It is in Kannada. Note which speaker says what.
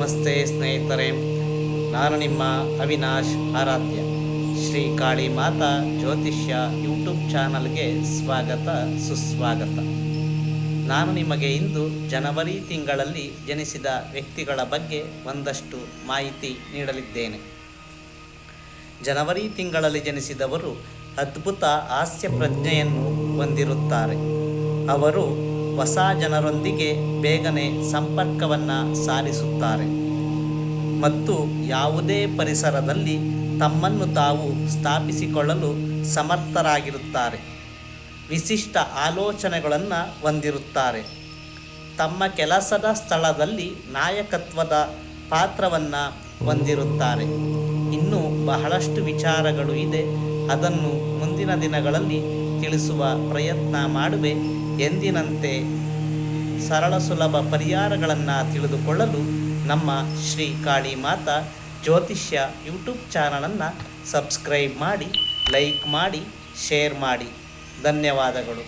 Speaker 1: ನಮಸ್ತೆ ಸ್ನೇಹಿತರೆ. ನಾನು ನಿಮ್ಮ ಅವಿನಾಶ್ ಆರಾಧ್ಯ. ಶ್ರೀ ಕಾಳಿ ಮಾತಾ ಜ್ಯೋತಿಷ್ಯ ಯೂಟ್ಯೂಬ್ ಚಾನಲ್ಗೆ ಸ್ವಾಗತ, ಸುಸ್ವಾಗತ. ನಾನು ನಿಮಗೆ ಇಂದು ಜನವರಿ ತಿಂಗಳಲ್ಲಿ ಜನಿಸಿದ ವ್ಯಕ್ತಿಗಳ ಬಗ್ಗೆ ಒಂದಷ್ಟು ಮಾಹಿತಿ ನೀಡಲಿದ್ದೇನೆ. ಜನವರಿ ತಿಂಗಳಲ್ಲಿ ಜನಿಸಿದವರು ಅದ್ಭುತ ಹಾಸ್ಯ ಪ್ರಜ್ಞೆಯನ್ನು ಹೊಂದಿರುತ್ತಾರೆ. ಅವರು ಹೊಸ ಜನರೊಂದಿಗೆ ಬೇಗನೆ ಸಂಪರ್ಕವನ್ನು ಸಾಧಿಸುತ್ತಾರೆ ಮತ್ತು ಯಾವುದೇ ಪರಿಸರದಲ್ಲಿ ತಮ್ಮನ್ನು ತಾವು ಸ್ಥಾಪಿಸಿಕೊಳ್ಳಲು ಸಮರ್ಥರಾಗಿರುತ್ತಾರೆ. ವಿಶಿಷ್ಟ ಆಲೋಚನೆಗಳನ್ನು ಹೊಂದಿರುತ್ತಾರೆ. ತಮ್ಮ ಕೆಲಸದ ಸ್ಥಳದಲ್ಲಿ ನಾಯಕತ್ವದ ಪಾತ್ರವನ್ನು ಹೊಂದಿರುತ್ತಾರೆ. ಇನ್ನೂ ಬಹಳಷ್ಟು ವಿಚಾರಗಳು ಇದೆ. ಅದನ್ನು ಮುಂದಿನ ದಿನಗಳಲ್ಲಿ ತಿಳಿಸುವ ಪ್ರಯತ್ನ ಮಾಡುವೆ. ಎಂದಿನಂತೆ ಸರಳ ಸುಲಭ ಪರಿಹಾರಗಳನ್ನು ತಿಳಿದುಕೊಳ್ಳಲು ನಮ್ಮ ಶ್ರೀ ಕಾಳಿ ಮಾತಾ ಜ್ಯೋತಿಷ್ಯ ಯೂಟ್ಯೂಬ್ ಚಾನಲನ್ನು ಸಬ್ಸ್ಕ್ರೈಬ್ ಮಾಡಿ, ಲೈಕ್ ಮಾಡಿ, ಶೇರ್ ಮಾಡಿ. ಧನ್ಯವಾದಗಳು.